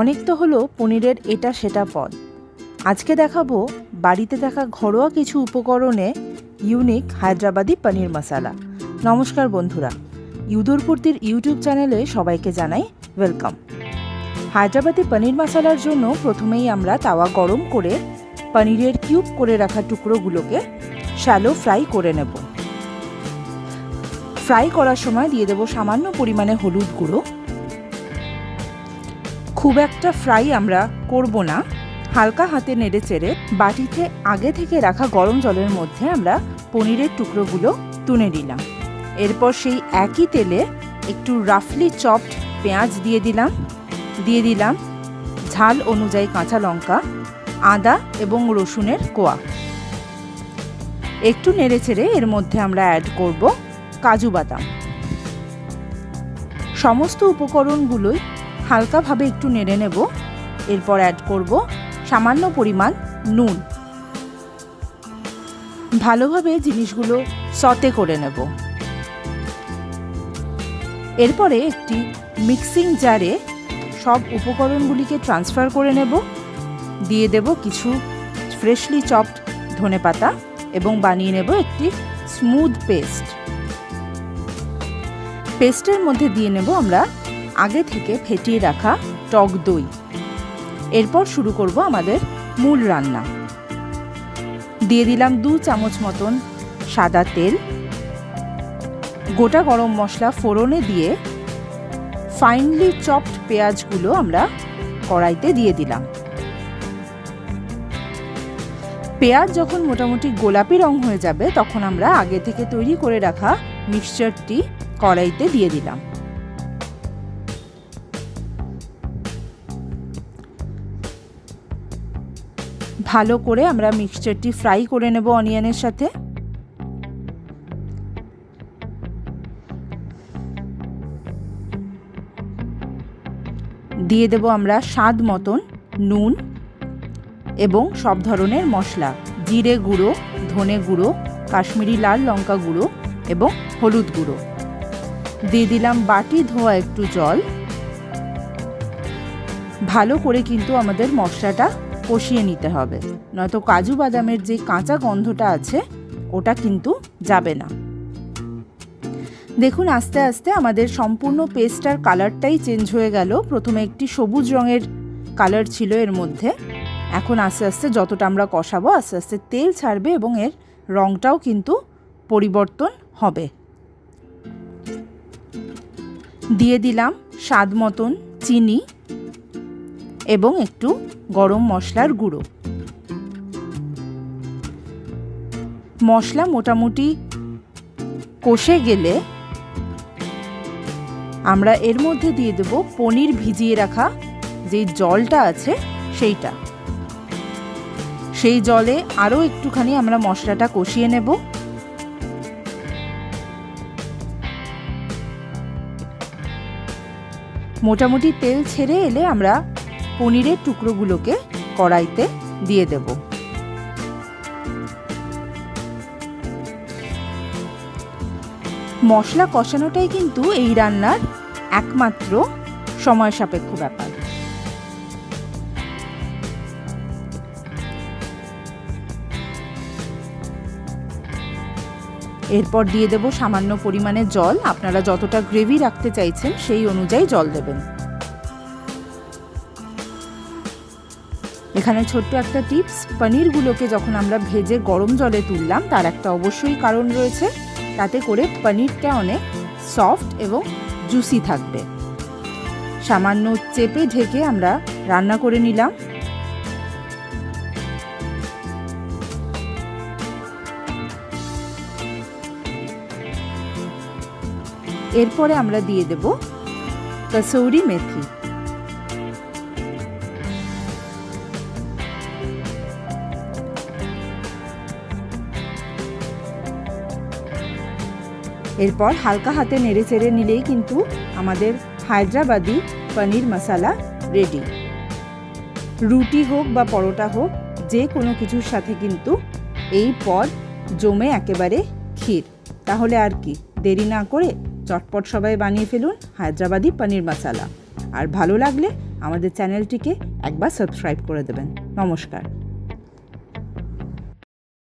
অনেক তো হলো পনিরের এটা সেটা পদ। আজকে দেখাবো বাড়িতে থাকা ঘরোয়া কিছু উপকরণে ইউনিক হায়দ্রাবাদি পনির মশালা। নমস্কার বন্ধুরা ইউদুরপূর্তির ইউটিউব চ্যানেলে সবাইকে জানাই ওয়েলকাম হায়দ্রাবাদি পনির মশালার জন্য প্রথমেই আমরা তাওয়া গরম করে পনিরের কিউব করে রাখা টুকরোগুলোকে শ্যালো ফ্রাই করে নেব। ফ্রাই করার সময় দিয়ে দেবো সামান্য পরিমাণে হলুদ গুঁড়ো। খুব একটা ফ্রাই আমরা করব না। হালকা হাতে নেড়ে চেড়ে বাটিতে আগে থেকে রাখা গরম জলের মধ্যে আমরা পনিরের টুকরোগুলো তুলে দিলাম এরপর সেই একই তেলে একটু রাফলি চপড পেঁয়াজ দিয়ে দিলাম। দিয়ে দিলাম ঝাল অনুযায়ী কাঁচা লঙ্কা, আদা এবং রসুনের কোয়া। একটু নেড়ে চেড়ে এর মধ্যে আমরা অ্যাড করব কাজু বাদাম। সমস্ত উপকরণগুলোই হালকাভাবে একটু নেড়ে নেব। এরপর অ্যাড করব সামান্য পরিমাণ নুন। ভালোভাবে জিনিসগুলো সতে করে নেব। এরপরে একটি মিক্সিং জারে সব উপকরণগুলিকে ট্রান্সফার করে নেব। দিয়ে দেব কিছু ফ্রেশলি চপড ধনে পাতা এবং বানিয়ে নেব একটি স্মুথ পেস্ট পেস্টের মধ্যে দিয়ে নেব আমরা আগে থেকে ফেটিয়ে রাখা টক দই। এরপর শুরু করব আমাদের মূল রান্না। দিয়ে দিলাম দু চামচ মতন সাদা তেল। গোটা গরম মশলা ফোড়নে দিয়ে ফাইনলি চপড পেঁয়াজগুলো আমরা কড়াইতে দিয়ে দিলাম। পেঁয়াজ যখন মোটামুটি গোলাপি রং হয়ে যাবে, তখন আমরা আগে থেকে তৈরি করে রাখা মিক্সচারটি কড়াইতে দিয়ে দিলাম। ভালো করে আমরা মিক্সচারটি ফ্রাই করে নেব অনিয়নের সাথে। দিয়ে দেব আমরা স্বাদ মতন নুন এবং সব ধরনের মশলা, জিরে গুঁড়ো, ধনে গুঁড়ো, কাশ্মীরি লাল লঙ্কা গুঁড়ো এবং হলুদ গুঁড়ো। দিয়ে দিলাম বাটি ধোয়া একটু জল। ভালো করে কিন্তু আমাদের মশলাটা কষিয়ে নিতে হবে। নয়তো কাজু বাদামের যে কাঁচা গন্ধটা আছে, ওটা কিন্তু যাবে না। দেখুন, আস্তে আস্তে আমাদের সম্পূর্ণ পেস্টটার কালারটাই চেঞ্জ হয়ে গেল। প্রথমে একটি সবুজ রঙের কালার ছিল এর মধ্যে। এখন আস্তে আস্তে যতটা আমরা কষাবো, আস্তে আস্তে তেল ছাড়বে এবং এর রঙটাও কিন্তু পরিবর্তন হবে। দিয়ে দিলাম স্বাদ মতন চিনি। এবং একটু গরম মশলার গুঁড়ো। মশলা মোটামুটি কষে গেলে আমরা এর মধ্যে দিয়ে দেব পনির ভিজিয়ে রাখা যে জলটা আছে সেইটা। সেই জলে আরও একটুখানি আমরা মশলাটা কষিয়ে নেব। মোটামুটি তেল ছেড়ে এলে আমরা পনিরের টুকরোগুলোকে কড়াইতে দিয়ে দেব। মশলা কষানোটাই কিন্তু এই রান্নার একমাত্র সময় সাপেক্ষ ব্যাপার। এরপর দিয়ে দেব সামান্য পরিমাণে জল। আপনারা যতটা গ্রেভি রাখতে চাইছেন সেই অনুযায়ী জল দেবেন। এখানে ছোট্ট একটা টিপস, পনিরগুলোকে যখন আমরা ভেজে গরম জলে তুললাম, তার একটা অবশ্যই কারণ রয়েছে। তাতে করে পনিরটা অনেক সফট এবং জুসি থাকবে। সামান্য চেপে ঢেকে আমরা রান্না করে নিলাম। এরপরে আমরা দিয়ে দেব কসৌরি মেথি। এরপর হালকা হাতে নেড়ে চেড়ে নিলেই কিন্তু আমাদের হায়দ্রাবাদি পনির মশালা রেডি রুটি হোক বা পরোটা হোক, যে কোনো কিছুর সাথে কিন্তু এই পদ জমে একেবারে ক্ষীর। তাহলে আর কি, দেরি না করে চটপট সবাই বানিয়ে ফেলুন হায়দ্রাবাদি পনির মশালা। আর ভালো লাগলে আমাদের চ্যানেলটিকে একবার সাবস্ক্রাইব করে দেবেন। নমস্কার।